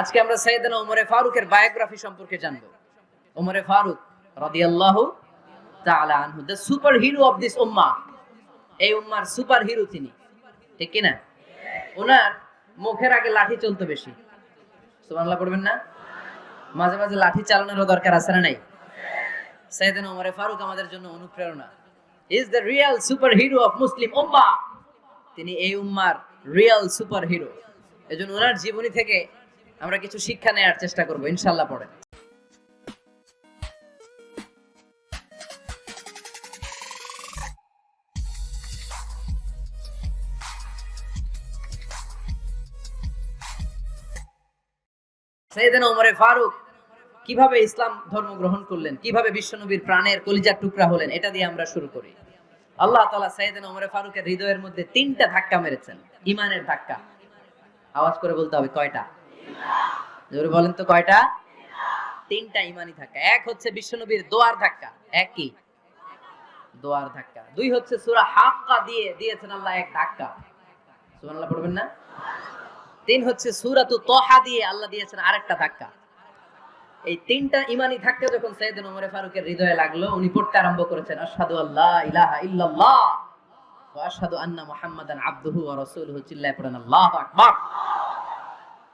আজকে আমরা সাইয়েদানা ওমরে ফারুকের বায়োগ্রাফি সম্পর্কে জানব। ওমরে ফারুক রাদিয়াল্লাহু তাআলা আনহু the super hero of this উম্মাহ এই উম্মার সুপার হিরো তিনি। ঠিক কি না ওনার মুখের আগে লাঠি চলতো বেশি। সুবহানাল্লাহ পড়বেন না? মাঝে মাঝে লাঠি চালানোরও দরকার আছে না নাই? সাইয়েদানা ওমরে ফারুক আমাদের জন্য অনুপ্রেরণা। Is the real super hero of Muslim উম্মাহ তিনি এই উম্মার রিয়েল সুপার হিরো এজন্য ওনার জীবনী থেকে আমরা কিছু শিক্ষা নেওয়ার চেষ্টা করব, ইনশাল্লাহ পড়েন সৈয়দনা ওমরে ফারুক, কীভাবে ইসলাম ধর্ম গ্রহণ করলেন? কীভাবে বিশ্বনবীর প্রাণের কলিজার টুকরা হলেন? এটা দিয়ে আমরা শুরু করি। আল্লাহ তাআলা সৈয়দনা ওমরে ফারুকের হৃদয়ের মধ্যে তিনটা ধাক্কা মেরেছেন। ইমানের ধাক্কা। আওয়াজ করে বলতে হবে কয়টা? জোরে বলেন তো কয়টা? তিনটা ইমানি ধাক্কা। এক হচ্ছে বিশ্বনবীর দোয়ার ধাক্কা। এক কি দোয়ার ধাক্কা। দুই হচ্ছে সূরা হাক্কা দিয়ে দিয়েছেন আল্লাহ এক ধাক্কা। সুবহানাল্লাহ পড়বেন না? তিন হচ্ছে সূরাতু তহা দিয়ে আল্লাহ দিয়েছেন আরেকটা ধাক্কা। এই তিনটা ইমানি ধাক্কা যখন সৈয়দনা ওমর ফারুকের হৃদয়ে লাগল, উনি পড়তে আরম্ভ করেছেন, আশহাদু আল্লাহ ইলাহা ইল্লাল্লাহ ওয়া আশহাদু আন্না মুহাম্মাদান আবদুহু ওয়া রাসূলুহু চিল্লায় পড়েন, আল্লাহু আকবার।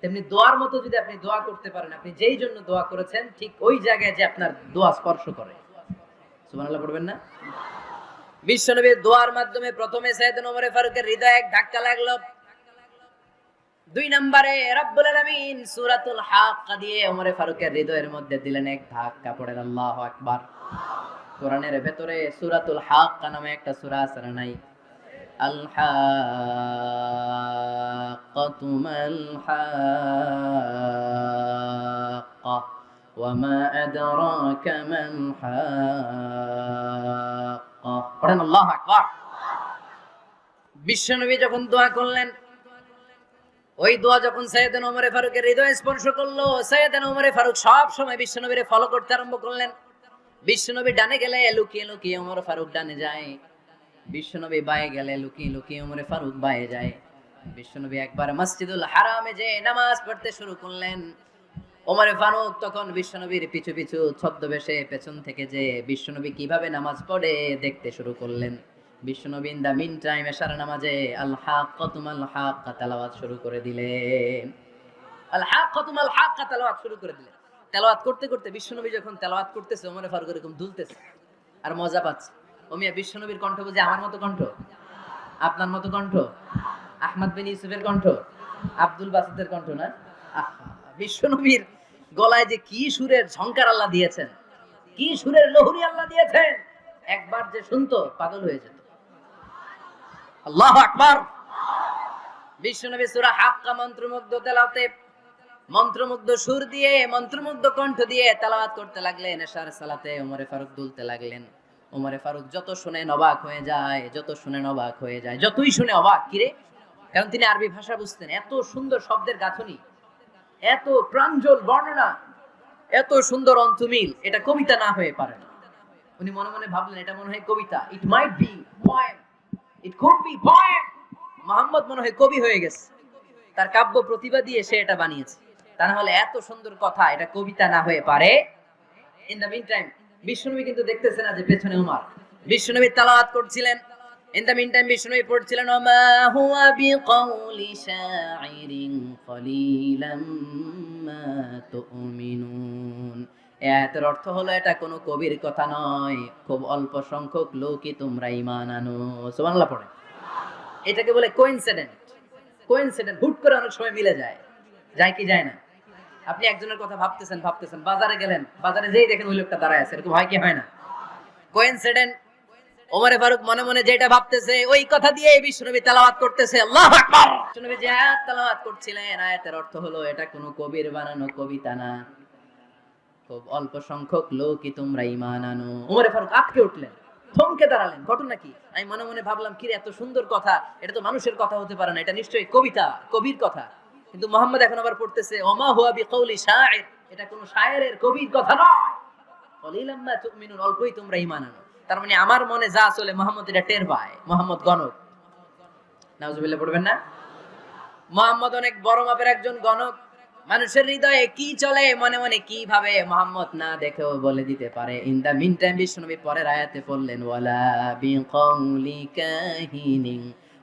তেমনি দোয়ার মতো যদি আপনি দোয়া করতে পারেন, আপনি যেই জন্য দোয়া করেছেন, ঠিক ওই জায়গায় যে আপনার দোয়া স্পর্শ করে। পড়বেন না? বিশ্বনবীর দোয়ার মাধ্যমে প্রথমে ওমর ফারুকের এক ধাক্কা লাগল। দুই নম্বরে আলামিন সূরাতুল হাক্কা দিয়ে ওমর ফারুকের হৃদয়ের মধ্যে দিলেন এক ধাক্কা, পড়েন আল্লাহু আকবার। কোরআনের ভেতরে সূরাতুল হাক্কা নামে একটা সূরা আছে নাই? আল হাক্কাতু মাল হাক্কা وما أدراك ما الحاقة পড়েন আল্লাহ আকবার বিশ্বনবী যখন দোয়া করলেন ওই দোয়া যখন সৈয়দনা ওমরে ফারুকের হৃদয় স্পর্শ করলো সৈয়দনা ওমরে ফারুক সব সময় বিশ্বনবীরে ফলো করতে আরম্ভ করলেন বিশ্বনবী ডানে গেলে লুকিয়ে লুকিয়ে ওমর ফারুক ডানে যায় বিশ্বনবী বায়ে গেলে লুকিয়ে লুকিয়ে ওমরে ফারুক বায়ে যায়। বিশ্বনবী একবার মসজিদুল হারামে যে নামাজ পড়তে শুরু করলেন। ওমরে ফারুক তখন বিশ্বনবীর পিছু পিছু ছদ্মবেশে পেছন থেকে যে বিশ্বনবী কীভাবে নামাজ পড়ে দেখতে শুরু করলেন। বিশ্বনবী ইন দা মিন টাইম এশার নামাজে আল হাক্কাতুম আল হাক্কা তেলাওয়াত শুরু করে দিলেন। আল হাক্কাতুম আল হাক্কা তেলাওয়াত শুরু করে দিলেন। তেলাওয়াত করতে করতে বিশ্বনবী যখন তেলাওয়াত করতেছে ওমরে ফারুক এরকম দুলতেছে। আর মজা পাচ্ছে। বিশ্বনবীর কণ্ঠ বুঝে আমার মতো কণ্ঠ? আপনার মতো কণ্ঠ? আহমদ বিন ইউসুফের কণ্ঠ? আব্দুল বাসিদের কণ্ঠ না? বিশ্বনবীর গলায় যে কি সুরের ঝংকার আল্লাহ দিয়েছেন, কি সুরের লহুরি আল্লাহ দিয়েছেন, একবার যে শুনতো, পাগল হয়ে যেত। আল্লাহ আকবার। বিশ্বনবী সূরা হাক্কা মন্ত্রমুগ্ধ তেলাওয়াতে মন্ত্রমুগ্ধ সুর দিয়ে, মন্ত্রমুগ্ধ কণ্ঠ দিয়ে তেলাওয়াত করতে লাগলেন, এশার সালাতে ওমরে ফারুক দুলতে লাগলেন। ওমরে ফারুক, যত শুনে অবাক হয়ে যায়, যত শুনে অবাক হয়ে যায়, যতই শুনে অবাক কিরে কারণ তিনি আরবি ভাষা বুঝতেন, এত সুন্দর শব্দের গাঁথনি, এত প্রাঞ্জল বর্ণনা, এত সুন্দর অন্তমিল, এটা কবিতা না হয়ে পারে না। উনি মনে মনে ভাবলেন, এটা মনে হয় কবিতা it might be poem it could be point Muhammad মনে হয় কবি হয়ে গেছে। তার কাব্য প্রতিভা দিয়ে সে এটা বানিয়েছে। তা না হলে এত সুন্দর কথা, এটা কবিতা না হয়ে পারে। ইন দ্য মিন টাইম বিশ্বনবী কিন্তু দেখতেছে না যে পেছনে উমার। বিশ্বনবী তালাওয়াত করছিলেন। ইন দ্য মিন টাইম বিশ্বনবী পড়ছিলেন, ওমা হুয়া বিকাউলি শাইরিন কলিলাম মা তুমিনুন। এর অর্থ হলো, এটা কোনো কবির কথা নয়। খুব অল্প সংখ্যক লোকই তোমরা ইমান আনো। সুবহানাল্লাহ পড়ে। এটাকে বলে কোইনসিডেন্ট কোইনসিডেন্ট হুট করে অনেক সময় মিলে যায়। যায় কি যায় না? আপনি একজনের কথা ভাবতেছেন ভাবতেছেন, বাজারে গেলেন, বাজারে যেই দেখেন ওই লোকটা দাঁড়ায় আছে, এরকম হয় কি হয় না? কোইনসিডেন্ট ওমরে ফারুক মনে মনে যেটা ভাবতেছে, ওই কথা দিয়ে করতেছে আকবার! যে আয়াত করছিলেন, আয়াতের অর্থ হলো এটা কোনো কবির বানানো কবিতা না। খুব অল্প সংখ্যক লোকই তোমরা ঈমান আনো। ওমরে ফারুক আটকে উঠলেন, থমকে দাঁড়ালেন, ঘটনা কি? আমি মনে মনে ভাবলাম কি এত সুন্দর কথা, এটা তো মানুষের কথা হতে পারে না, এটা নিশ্চয়ই কবিতা, কবির কথা। কিন্তু মোহাম্মদ এখন আবার পড়তেছে, ওমা হুয়া বিকাউলি শায়ের এটা কোনো শায়েরের কবির কথা নয়। কলিলাম মা তুমিনুন, অল্পই তোমরা ঈমান আনো। তার মানে আমার মনে যা চলে, মোহাম্মদ এটা টের পায়। মোহাম্মদ গণক। নাউজুবিল্লাহ, পড়বেন না? মোহাম্মদ অনেক বড় মাপের একজন গণক। মানুষের হৃদয়ে কি চলে, মনে মনে কি ভাবে মোহাম্মদ না দেখেও বলে দিতে পারে। ইন দা মিন টাইম বিশ্বনবী পরের আয়াতে পড়লেন, ওয়ালা মা তাযাক্কারুন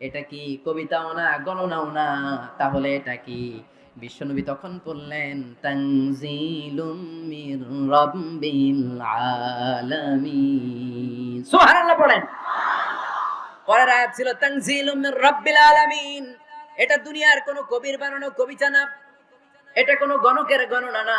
এটা কি কবিতাও না, গণনাও না? তাহলে এটা কি? বিশ্বনবী তখন বললেন, তানজিলুম মির রাব্বিল আলামিন। সুবহানাল্লাহ পড়েন। পরের আয়াত ছিল, তানজিলুম মির রাব্বিল আলামিন। এটা দুনিয়ার কোনো কবির বানানো কবিতা না, এটা কোনো গণকের গণনা না।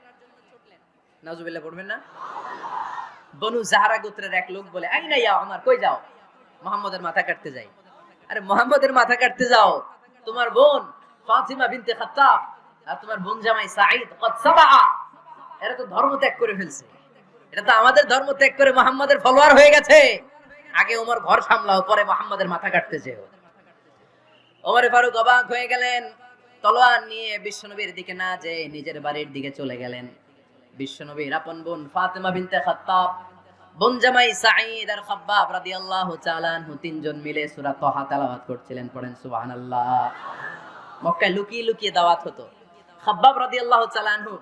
নাজুবিল্লাহ পড়বেন না? বনু জাহারা গোত্রের এক লোক বলে, আই না ইয়া আমার কই যাও? মোহাম্মদের মাথা কাটতে যাই। আরে, মোহাম্মদের মাথা কাটতে যাও। তোমার বোন ফাতিমা বিনতে খাত্তাব আর তোমার বোন জামাই সাঈদ কদ সাবাআ। এরা তো ধর্ম ত্যাগ করে ফেলছে। এটা তো আমাদের ধর্ম ত্যাগ করে মোহাম্মদের ফলোয়ার হয়ে গেছে। আগে ওমর ঘর সামলাও, পরে মোহাম্মদের মাথা কাটতে যেও। ওমরে ফারুক অবাক হয়ে গেলেন। তলোয়ার নিয়ে বিশ্বনবীর দিকে না যে নিজের বাড়ির দিকে চলে গেলেন। বিশ্বনবীর আপন বোন ফাতেমা বিনতে খাত্তাব, বোন জামাই সাঈদ আর খাব্বাব রাদিয়াল্লাহু তাআলা আনহু তিনজন মিলে সূরা তাহা তেলাওয়াত করছিলেন, পড়েন সুবহানাল্লাহ। মক্কায় লুকিয়ে লুকিয়ে দাওয়াত হতো। খাব্বাব রাদিয়াল্লাহু তাআলা আনহু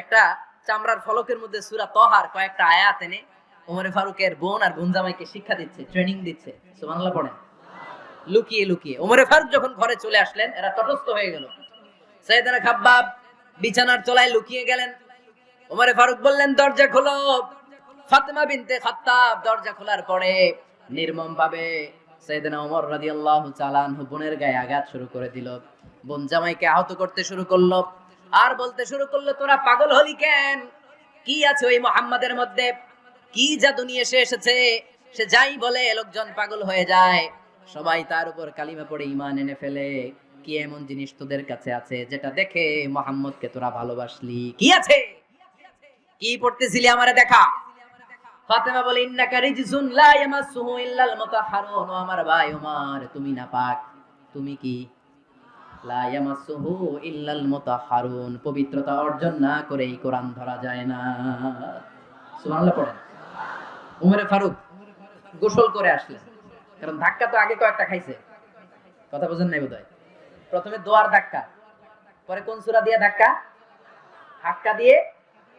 একটা চামড়ার ফলকের মধ্যে সূরা তাহার কয়েকটা আয়াত এনে ওমরে ফারুকের বোন আর বোন জামাইকে শিক্ষা দিচ্ছে ট্রেনিং দিচ্ছে। সুবহানাল্লাহ পড়েন। লুকিয়ে লুকিয়ে ওমরে ফারুক যখন ঘরে চলে আসলেন, এরা তটস্থ হয়ে গেল। সাইয়েদানা খাব্বাব বিছানার তলায় লুকিয়ে গেলেন। ওমরে ফারুক বললেন, দরজা খোলো। ফাতেমা বিনতে খাত্তাব, দরজা খোলার পরে নির্মম ভাবে সাইয়েদনা ওমর রাদিয়াল্লাহু তাআলা আনহু বোনের গায়ে আঘাত শুরু করে দিল। বোন জামাইকে আহত করতে শুরু করল। আর বলতে শুরু করল, তোরা পাগল হলি কেন? কি আছে ওই মোহাম্মদের মধ্যে? কি জাদু নিয়ে সে এসেছে? সে যাই বলে, লোকজন পাগল হয়ে যায়। সবাই তার উপর কালিমা পড়ে ইমান এনে ফেলে। কি এমন জিনিস তোদের কাছে আছে যেটা দেখে মোহাম্মদকে তোরা ভালোবাসলি? কি আছে? কি পড়তেছিলি আমারে দেখা? ফাতেমা বলে, ইন্নাকা রিজসুন লা ইয়ামাসসুহু ইল্লাল মুতাহহারুন আমার ভাই ওমর, তুমি না পাক তুমি কি? লা ইয়ামাসসুহু ইল্লাল মুতাহহারুন পবিত্রতা অর্জন না করে এই কোরআন ধরা যায় না। সুবহানাল্লাহ, পড়েন। উমরে ফারুক গোসল করে আসলেন। কারণ ধাক্কা তো আগে কয়েকটা খাইছে। কথা বুঝেন নাই বোধহয়? প্রথমে দোয়ার ধাক্কা, পরে কোন সূরা দিয়ে ধাক্কা? ধাক্কা দিয়ে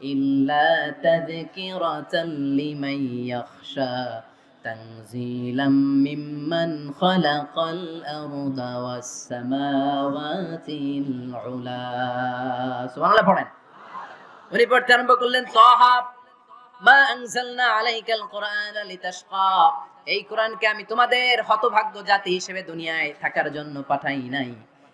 إلا تذكرة لمن يخشى تنزيلا ممن خلق الأرض والسماوات العلا سبحان الله পড়েন উনি পড়তে আরম্ভ করলেন তহা মা আনজালনা আলাইকাল কোরআন লিতাশকা এই কোরআনকে আমি তোমাদের হতভাগ্য জাতি হিসেবে দুনিয়ায় থাকার জন্য পাঠাই নাই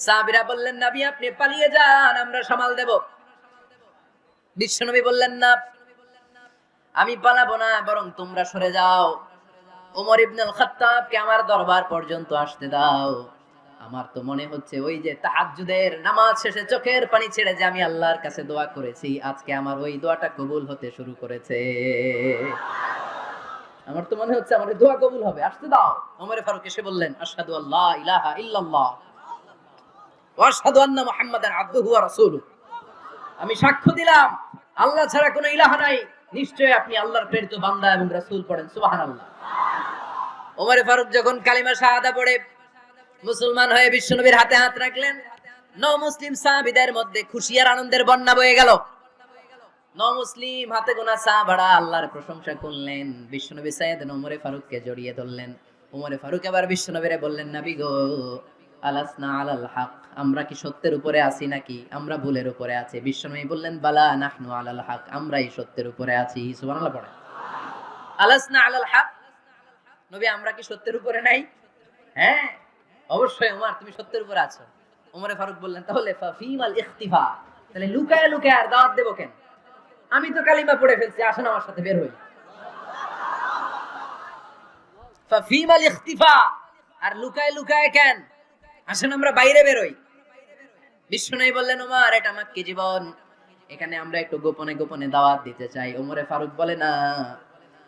সাহাবীরা বললেন, নবী, আপনি পালিয়ে যান, আমরা সামাল দেব। বিশ্বনবী বললেন, না, আমি পালাবো না, বরং তোমরা সরে যাও। ওমর ইবনুল খাত্তাবকে আমার দরবার পর্যন্ত আসতে দাও। আমার তো মনে হচ্ছে ওই যে তাহাজ্জুদের নামাজ শেষে চোখের পানি ছেড়ে যে আমি আল্লাহর কাছে দোয়া করেছি, আজকে আমার ওই দোয়াটা কবুল হতে শুরু করেছে। আমার তো মনে হচ্ছে আমার দোয়া কবুল হবে। আসতে দাও। ওমরে ফারুক এসে বললেন, আশহাদু আল্লাহ ইলাহা ইল্লাল্লাহ। আমি সাক্ষ্য দিলাম, আল্লাহ ছাড়া কোনো ইলাহা নাই। নিশ্চয়ই আপনি আল্লাহর প্রেরিত বান্দা এবং রাসূল পড়েন, সুবহানাল্লাহ। ওমরে ফারুক যখন কালিমা শাহাদা পড়ে, মুসলমান হয়ে বিশ্বনবীর হাতে হাত রাখলেন মুসলিম মধ্যে খুশি আর আনন্দের বন্যা বয়ে গেল। ন মুসলিম হাতে গোনা সাহাবাড়া আল্লাহর প্রশংসা করলেন, বিশ্বনবী সাইয়েদ ওমরে ফারুককে জড়িয়ে ধরলেন। ওমরে ফারুক আবার বিশ্বনবীরে বললেন, নবী গো আলাসনা আলাল হক। আমরা কি সত্যের উপরে আছি নাকি? আমরা ভুলের উপরে আছি। বিশ্বনবী বললেন, বালা নাহনু আলাল হক। আমরাই সত্যের উপরে আছি। সুবহানাল্লাহ পড়ে আলাসনা আলাল হক। নবী, আমরা কি সত্যের উপরে নাই? হ্যাঁ অবশ্যই ওমর তুমি সত্যের উপরে আছো। ওমরে ফারুক বললেন, তাহলে ফাফিমাল ইখতিফা। তাহলে লুকায় লুকায় আর দাওয়াত দেবো কেন? আমি তো কালিমা পড়ে ফেলছি, আসেন আমার সাথে বের হই। ফাফিমাল ইখতিফা। আর লুকায় লুকায় কেন? আসেন, আমরা বাইরে বের হই বিষ্ণু বললেন, ওমর, এটা আমার কি জীবন? এখানে আমরা একটু গোপনে গোপনে দাওয়াত দিতে চাই। ওমরে ফারুক বলে, না,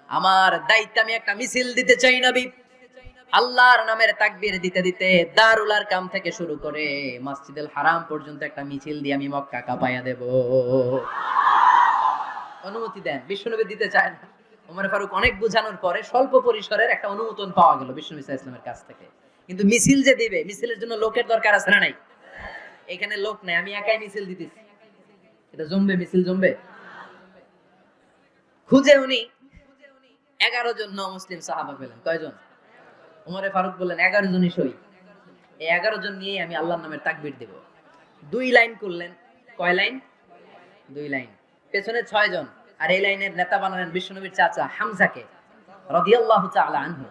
আমার দায়িত্ব আমি একটা মিছিল দিতে চাই নবী আল্লাহর নামের তাকবীর দিতে দিতে দারুলার কাম থেকে শুরু করে মসজিদুল হারাম পর্যন্ত একটা মিছিল দিয়ে আমি মক্কা কাঁপাইয়া দেব। অনুমতি দেন, বিশ্বনবী দিতে চায় না। ওমর ফারুক অনেক বোঝানোর পরে স্বল্প পরিসরের একটা অনুমোদন পাওয়া গেল বিশ্বনবী ইসলামের কাছ থেকে। কিন্তু মিছিল যে দিবে, মিছিলের জন্য লোকের দরকার আছে না নাই? এখানে লোক নাই, আমি একাই মিছিল দিতেছি। এটা জমবে, মিছিল জমবে? খুঁজে উনি এগারো জন মুসলিম সাহাবা পেলেন। কয়জন? উমরে ফারুক বললেন, এগারো জনই সই। এই এগারো জন নিয়ে আমি আল্লাহর নামের তাকবির দেব। দুই লাইন করলেন। কয় লাইন? দুই লাইন। পেছনে ছয় জন। আর এই লাইনের নেতা বানালেন বিশ্বনবীর চাচা হামজাকে, রাদিয়াল্লাহু তাআলা আনহু।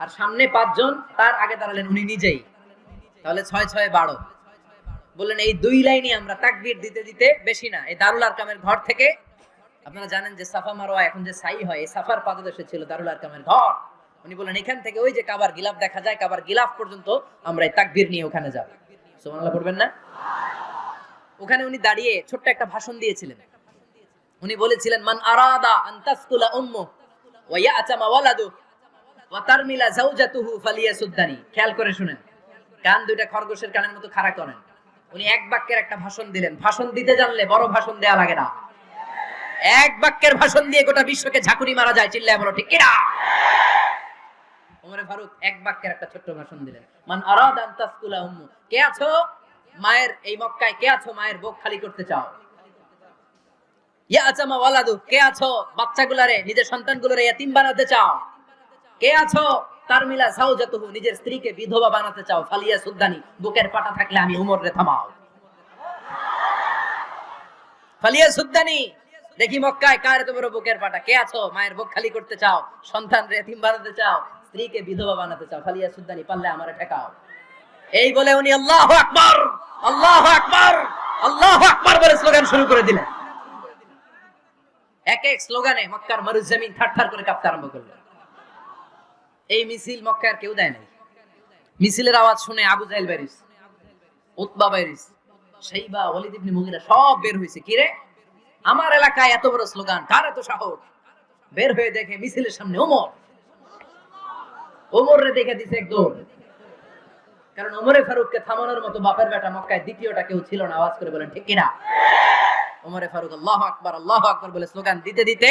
আর সামনে পাঁচজন, তার আগে দাঁড়ালেন উনি নিজেই। তাহলে ছয় ছয় বারো। বললেন, এই দুই লাইনই আমরা তাকবির দিতে দিতে বেশি না। এই দারুল আরকামের ঘর থেকে আপনারা জানেন যে সাফা মারোয়া এখন যে সাই হয়, এই সাফার পাদদেশে ছিল দারুল আরকামের ঘর। উনি বললেন, এখান থেকে ওই যে কাবার গিলাফ দেখা যায়, কাবার গিলাফ পর্যন্ত আমরা এই তাকবির নিয়ে ওখানে যাব। সুবহানাল্লাহ, পড়বেন না? ওখানে উনি দাঁড়িয়ে ছোট্ট একটা ভাষণ দিয়েছিলেন। উনি বলেছিলেন, মান আরাদা আন তাসকুলা উম্মু ওয়া ইয়াতামা ওয়ালাদু খেয়াল করে শুনেন। কান দুইটা খরগোশের কানের মতো খাড়া করেন। উনি এক বাক্যের একটা ভাষণ দিলেন। ভাষণ দিতে জানলে বড় ভাষণ দেয়া লাগে না। এক বাক্যের ভাষণ দিয়ে গোটা বিশ্বকে ঝাঁকুনি মারা যায়, চিল্লায় বলো, ঠিক কিনা? ওমরে ফারুক এক বাক্যের একটা ছোট্ট ভাষণ দিলেন। মান আরাদা আন তাসকুলা উম্মু। কে আছো? মায়ের এই মক্কায় কে আছো? মায়ের বুক খালি করতে চাও। ইয়া আচামা ওয়ালাদু। কে আছো? বাচ্চাগুলারে, নিজের সন্তানগুলোরে ইয়াতিম বানাতে চাও। কে আছো? তার মিলা সাউজাতুহু, নিজের স্ত্রীকে বিধবা বানাতে চাও, ফালিয়া সুদ্দানি, বুকের পাটা থাকলে আমি উমর রে থামাও। ফালিয়া সুদ্দানি, দেখি মক্কায় কার তোমার বুকের পাটা? কে আছো? মায়ের বুক খালি করতে চাও সন্তান রে এতিম বানাতে চাও, স্ত্রীকে বিধবা বানাতে চাও, ফালিয়া সুদ্দানি, পারলে আমারে ঠেকাও। এই বলে উনি আল্লাহু আকবার আল্লাহু আকবার আল্লাহু আকবার বলে স্লোগান শুরু করে দিলেন। এক এক স্লোগানে মক্কার মরুজমিন থারথার করে কাঁপতে আরম্ভ করল এই মিছিল মক্কার কেউ দেয় নাই। মিছিলের আওয়াজ শুনে আবু জাহেল বাইরিস উতবা বাইরিস শাইবা, ওয়ালিদ ইবনে মুগিরা সব বের হয়েছে। কি রে? আমার এলাকায় এত বড় স্লোগান, কার এত সাহস? বের হয়ে দেখে মিছিলের সামনে ওমর। ওমর রে দেখে দিছে একদম। কারণ ওমরে ফারুককে থামানোর মতো বাপের বেটা মক্কায় দ্বিতীয়টা কেউ ছিল না, আওয়াজ করে বলেন, ঠিক কিনা? ওমরে ফারুক, আল্লাহ আকবার আল্লাহ আকবার বলে স্লোগান দিতে দিতে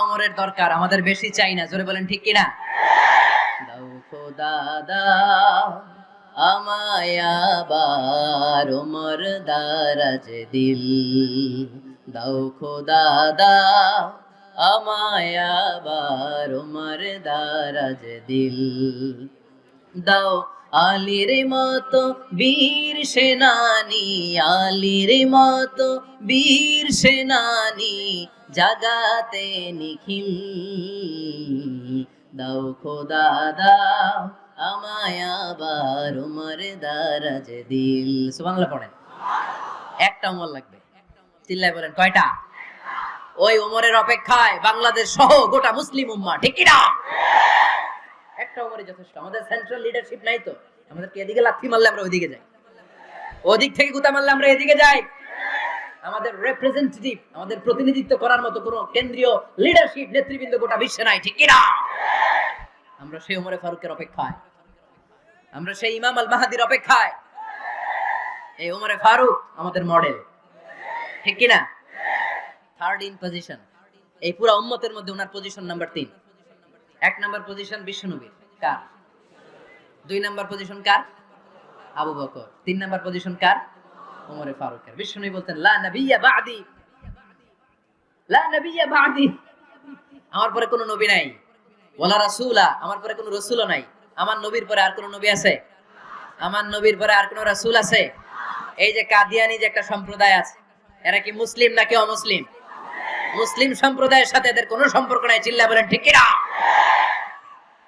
অমরের দরকার, আমাদের বেশি চাই না। জোরে বলেন, ঠিক কিনা? দাও খোদা, দাও আমায় আবার ওমর দারাজ দিল। দাও খোদা, দাও আমায় আবার ওমর দারাজ দিল। দাও আলির মতো বীর সেনানি, আলির মতো বীর সেনানি জাগাতে নিখিল। দাও খোদা, দাও আমায় আবার উমর দারাজ দিল। সুবহানাল্লাহ পড়েন। একটা উমর লাগবে। চিল্লায় বলেন, কয়টা? ওই উমরের অপেক্ষায় বাংলাদেশ সহ গোটা মুসলিম উম্মা, ঠিক কি না একটা উমরই যথেষ্ট। আমাদের সেন্ট্রাল লিডারশিপ নাই তো। আমাদেরকে এদিকে লাথি মারলে আমরা ওইদিকে যাই। ওদিক থেকে গুতা মারলে আমরা এদিকে যাই। আমাদের রিপ্রেজেন্টেটিভ আমাদের প্রতিনিধিত্ব করার মতো কোনো কেন্দ্রীয় লিডারশিপ নেতৃবৃন্দ গোটা বিশ্বে নাই, ঠিক কিনা? আমরা সেই উমরে ফারুকের অপেক্ষায়। আমরা সেই ইমাম আল মাহাদির অপেক্ষায়। এই উমরে ফারুক আমাদের মডেল ঠিক কিনা? থার্ড ইন পজিশন এই পুরা উম্মতের মধ্যে ওনার পজিশন নাম্বার তিন। এক নাম্বার পজিশন বিশ্বনবীর কার? দুই নাম্বার পজিশন কার? আবু বকর। তিন নাম্বার পজিশন কার? ওমরে ফারুকের। বিশ্বনবী বলতেন, লা নবিয়্যা বাদি। লা নবিয়্যা বাদি। আমার পরে কোনো নবী নাই। ওয়ালা রাসূলা। আমার পরে কোনো রাসূলও নাই। আমার নবীর পরে আর কোনো নবী আছে? আমার নবীর পরে আর কোনো রাসূল আছে? এই যে কাদিয়ানি যে একটা সম্প্রদায় আছে, এরা কি মুসলিম নাকি অমুসলিম? মুসলিম সম্প্রদায়ের সাথে এদের কোনো সম্পর্ক নাই। চিল্লা বলেন, ঠিক কিনা?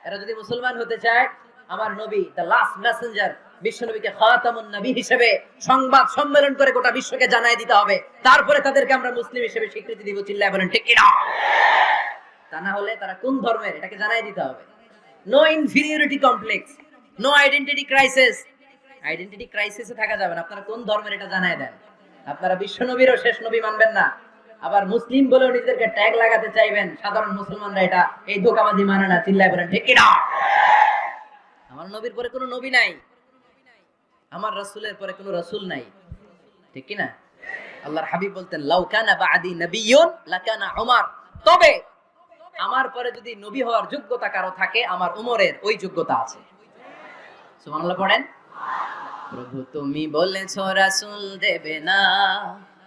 এরা যদি মুসলমান হতে চায়, আমার নবী দ্য লাস্ট মেসেঞ্জার বিশ্ব নবীকে খাতামুন নবী হিসেবে সংবাদ সম্মেলন করে গোটা বিশ্বকে জানাই দিতে হবে। তারপরে তাদেরকে আমরা মুসলিম হিসেবে স্বীকৃতি দিব, চিল্লায় বলেন, ঠিক কিনা? তা না হলে তারা কোন ধর্মের? এটাকে জানাই দিতে হবে। No inferiority complex no identity crisis identity ক্রাইসিসে থাকা যাবে না। আপনারা কোন ধর্মের এটা জানাই দেন? আপনারা বিশ্ব নবীরও শেষ নবী মানবেন না। আবার মুসলিম বলেও নিজেদেরকে ট্যাগ লাগাতে চাইবেন। সাধারণ মুসলমানরা এটা এই ধোকাবাজি মানে না, চিল্লায় বলেন, ঠিক কিনা? আমার নবীর পরে কোনো নবী নাই। আমার রাসূলের পরে কোনো রাসূল নাই। ঠিক কিনা? আল্লাহর হাবিব বলতেন লাউকানা বাদি নবিয়ুন লাকানা উমার। তবে আমার পরে যদি নবী হওয়ার যোগ্যতা কারও থাকে, আমার উমরের ওই যোগ্যতা আছে। সুবহানাল্লাহ পড়েন। প্রভু তুমি বলেছ, রাসূল দেবে না,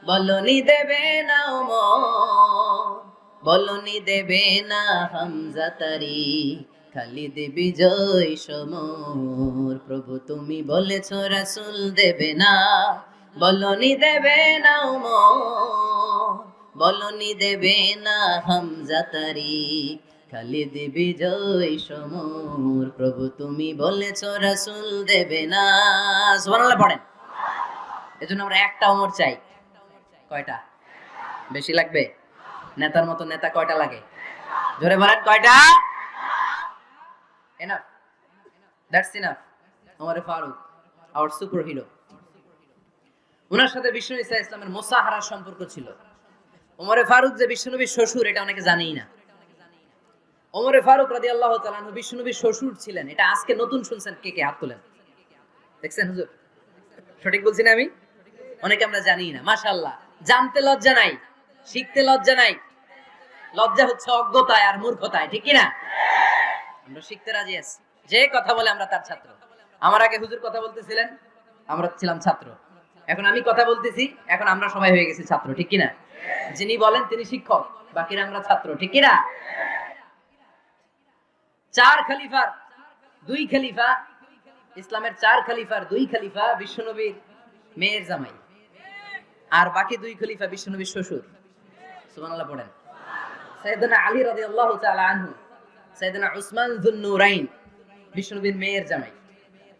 বলনি দেবে না উমর, বলনি দেবে না হামজা তারি। খালিদ বিজয় সমর। প্রভু, তুমি বলেছ, রাসুল দেবে না। বলনি দেবে না উমর। বলনি দেবে না হামজা তারি খালিদ বিজয় সমর। প্রভু, তুমি বলেছ, রাসূল দেবে না। সুবহানাল্লাহ পড়েন। এজন্য আমরা একটা ওমর চাই। কয়টা? বেশি লাগবে? নেতার মতো নেতা কয়টা লাগে? জোরে বলেন, কয়টা? That's enough Umar Farooq our super hero ওনার সাথে বিষ্ণু ইসা ইসলামের মোসাহারা সম্পর্ক ছিল। ওমরে ফারুক যে বিষ্ণুনবীর শ্বশুর, এটা অনেকে জানেই না। ওমরে ফারুক রাদি আল্লাহ তালানহু বিষ্ণুনবীর শ্বশুর ছিলেন। এটা আজকে নতুন শুনছেন কে কে হাত তোলেন। দেখছেন হুজুর? সঠিক বলছি না আমি? অনেকে আমরা জানি না। মাশাআল্লাহ। জানতে লজ্জা নাই, শিখতে লজ্জা নাই। লজ্জা হচ্ছে অজ্ঞতায় আর মূর্খতায়, ঠিক কি না? আমরা শিখতে রাজি আছি। যে কথা বলে আমরা তার ছাত্র। আমার আগে হুজুর কথা বলতেছিলেন, আমরা ছিলাম ছাত্র। এখন আমি কথা বলতেছি, এখন আমরা সবাই হয়ে গেছি ছাত্র, ঠিক কিনা? যিনি বলেন তিনি শিক্ষক, বাকিরা আমরা ছাত্র, ঠিক কিনা? চার খলিফার, দুই খলিফা, ইসলামের চার খলিফার, দুই খলিফা, বিশ্বনবীর মেয়ের জামাই। আর বাকি দুই খলিফা বিশ্বনবীর শ্বশুর। সুবহানাল্লাহ পড়েন। সাইয়েদনা আলী রাদিয়াল্লাহু তাআলা আনহু। সাইয়েদনা উসমান যুন নুরাইন বিশ্বনবীর মেয়ের জামাই।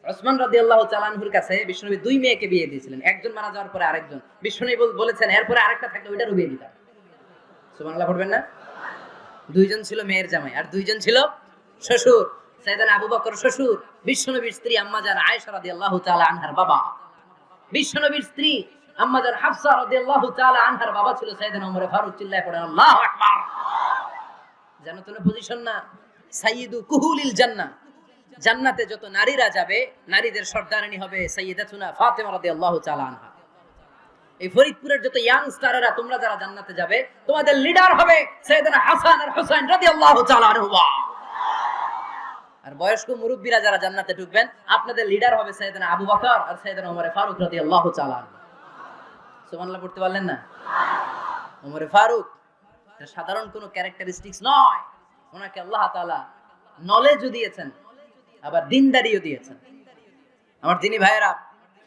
ওসমান রাদিয়াল্লাহু তাআলা আনহুর কাছে বিশ্বনবী দুই মেয়েকে বিয়ে দিয়েছিলেন। একজন মারা যাওয়ার পরে আরেকজন। বল- বলেছেন, এরপরে আরেকটা থাকলে ওইটারও বিয়ে দিতাম। সুবহানাল্লাহ, পড়বেন না? দুইজন ছিল মেয়ের জামাই আর দুইজন ছিল শ্বশুর। সাইয়েদনা আবু বকর শ্বশুর বিশ্বনবীর স্ত্রী আম্মাজান আয়েশা রাদিয়াল্লাহু তাআলা আনহার বাবা। বিশ্বনবীর স্ত্রী আম্মাজান হাফসা রাদিয়াল্লাহু তাআলা আনহার বাবা ছিল সাইয়েদনা ওমর ফারুক, চিল্লায় পড়েন, আল্লাহু আকবার। জানো তো পজিশন না। সাইয়্যিদু কুহুলিল জান্নাহ। জান্নাতে যত নারীরা যাবে, নারীদের সর্দারিনী হবে সাইয়্যিদাতুনা ফাতেমা রাদিয়াল্লাহু তাআলা আনহা। এই ফরিদপুরের যত ইয়াংস্টাররা তোমরা যারা জান্নাতে যাবে, তোমাদের লিডার হবে সাইয়েদনা হাসান আর হুসাইন রাদিয়াল্লাহু তাআলা আর বয়স্ক মুরব্বীরা যারা জান্নাতে ঢুকবেন, আপনাদের লিডার হবে সাইয়েদনা আবু বকর আর সাইয়েদনা ওমর ফারুক রাদিয়াল্লাহু তাআলা সুবহানাল্লাহ, পড়তে পারলেন না? ওমর ফারুক সাধারণ কোনো ক্যারেক্টারিস্টিক্স নয়। ওনাকে আল্লাহ তাআলা নলেজও দিয়েছেন, আবার দিনদারিও দিয়েছেন। আমার দিনী ভাইয়েরা,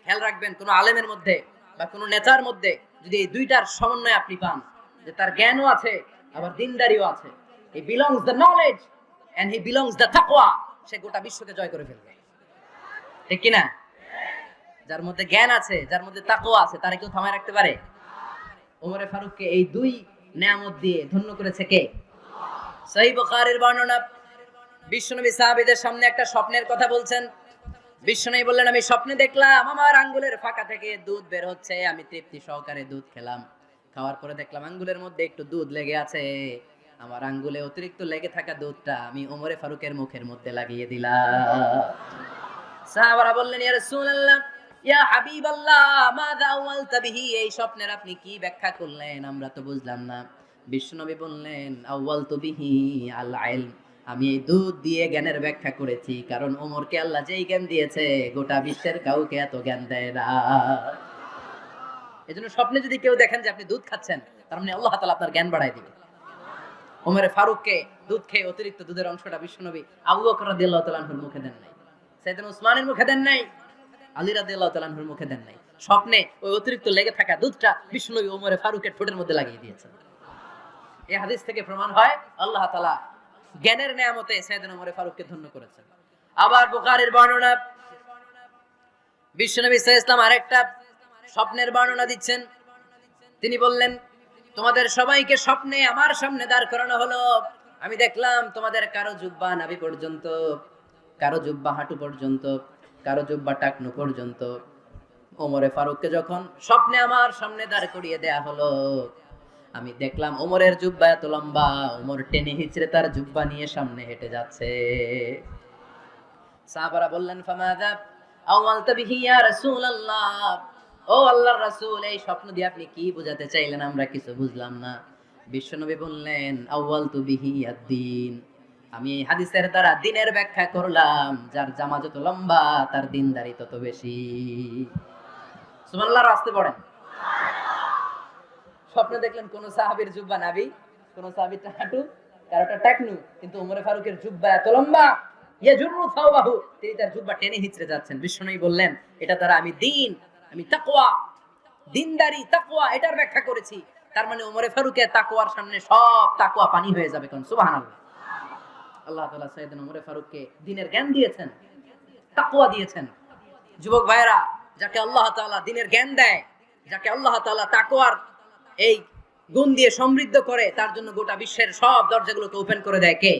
খেয়াল রাখবেন, কোনো আলেমের মধ্যে বা কোনো নেতার মধ্যে যদি এই দুইটার সমন্বয় আপনি পান, যে তার জ্ঞানও আছে, আবার দিনদারিও আছে। He belongs the knowledge and he belongs the তাকওয়া সে গোটা বিশ্বকে জয় করে ফেলবে। ঠিক কি না যার মধ্যে জ্ঞান আছে, যার মধ্যে তাকওয়া আছে, তারা কেউ থামায় রাখতে পারে? ওমরে ফারুককে এই দুই নেয়ামত দিয়ে ধন্য করেছে কে? সহিহ বুখারীর বর্ণনা। বিশ্বনবী সাহাবীদের সামনে একটা স্বপ্নের কথা বলছেন। বিশ্বনবী বললেন, আমি স্বপ্নে দেখলাম, আমার আঙ্গুলের ফাঁকা থেকে দুধ বের হচ্ছে। আমি তৃপ্তি সহকারে দুধ খেলাম। খাওয়ার পরে দেখলাম আঙ্গুলের মধ্যে একটু দুধ লেগে আছে। আমার আঙ্গুলে অতিরিক্ত লেগে থাকা দুধটা আমি ওমরে ফারুকের মুখের মধ্যে লাগিয়ে দিলাম। সাহাবারা বললেন, ইয়া রাসূলুল্লাহ, ইয়া হাবিবাল্লাহ, মাযা আওয়ালতা বিহি? এই স্বপ্নের আপনি কি ব্যাখ্যা করলেন? আমরা তো বুঝলাম না। বিশ্বনবী বললেন আউয়ালতু বিহি আল ইলম আমি এই দুধ দিয়ে জ্ঞানের ব্যাখ্যা করেছি, কারণ ওমরকে আল্লাহ যেই জ্ঞান দিয়েছে, গোটা বিশ্বের কাউকে এত জ্ঞান দেয় না। এজন্য স্বপ্নে যদি কেউ দেখেন যে আপনি দুধ খাচ্ছেন, তার মানে আল্লাহ তাআলা আপনার জ্ঞান দিবে। ফারুককে দুধ খেয়ে অতিরিক্ত দুধের অংশটা বিশ্বনবী আবু মুখে দেন নাই উসমানের মুখে দেন নাই, আলী রাদিয়াল্লাহু মুখে দেন নাই। স্বপ্নে ওই অতিরিক্ত লেগে থাকা দুধটা বিশ্বনবী ওমরে ফারুকের ঠোঁটের মধ্যে লাগিয়ে দিয়েছেন। এই হাদিস থেকে প্রমাণ হয়, আল্লাহ তাআলা জ্ঞানের সাইয়েদনা ওমরে ফারুককে ধন্য করেছেন। আবার বর্ণনা আলাইহি আরেকটা স্বপ্নের বর্ণনা দিচ্ছেন। তিনি বললেন, তোমাদের সবাইকে স্বপ্নে আমার সামনে দাঁড় করানো হলো। আমি দেখলাম তোমাদের কারও জুব্বা নাভি পর্যন্ত, কারও জুব্বা হাঁটু পর্যন্ত, কারও জুব্বা টাকনু পর্যন্ত। ওমরে ফারুককে যখন স্বপ্নে আমার সামনে দাঁড় করিয়ে দেয়া হলো আমি দেখলাম ওমরের জুব্বা এত লম্বা, ওমর টেনে হিচড়ে তার জুব্বা নিয়ে সামনে হেঁটে যাচ্ছে। সাহাবারা বললেন ফামাদা আওয়ালতা বিহি ইয়া রাসূলুল্লাহ। ও আল্লাহর রাসূল, এই স্বপ্ন দিয়ে আপনি কি বোঝাতে চাইলেন? আমরা কিছু বুঝলাম না। বিশ্বনবী বললেন আউয়াল তু বিহি আদ-দিন আমি এই হাদিসের দ্বারা দিনের ব্যাখ্যা করলাম, যার জামা যত লম্বা, তার দিনদারি তত বেশি। সুবহানাল্লাহ আসতে পড়েন। স্বপ্নে দেখলেন কোন সাহাবীর জুব্বা নাবি কোন সাহাবীর হাঁটু কারোটা টাকনু কিন্তু উমরে ফারুকের জুব্বা এত লম্বা তিনি তার জুব্বা টেনে হিচড়ে যাচ্ছেন। বিশ্বনবী বললেন, এটা দ্বারা আমি দিন, আমি তাকওয়া, দিনদারি, তাকওয়া, এটার ব্যাখ্যা করেছি। তার মানে উমরে ফারুকের তাকওয়ার সামনে সব তাকওয়া পানি হয়ে যাবে কোন, সুবহানাল্লাহ। আল্লাহ তালা সাইয়েদনা উমরে ফারুককে দিনের জ্ঞান দিয়েছেন, তাকওয়া দিয়েছেন। যুবক ভাইয়েরা, যাকে আল্লাহ তাআলা দিনের জ্ঞান দেয়, যাকে আল্লাহ তাআলা তাকওয়ার এই গুণ দিয়ে সমৃদ্ধ করে, তার জন্য গোটা বিশ্বের সব দরজাগুলোকে ওপেন করে দেয় কে?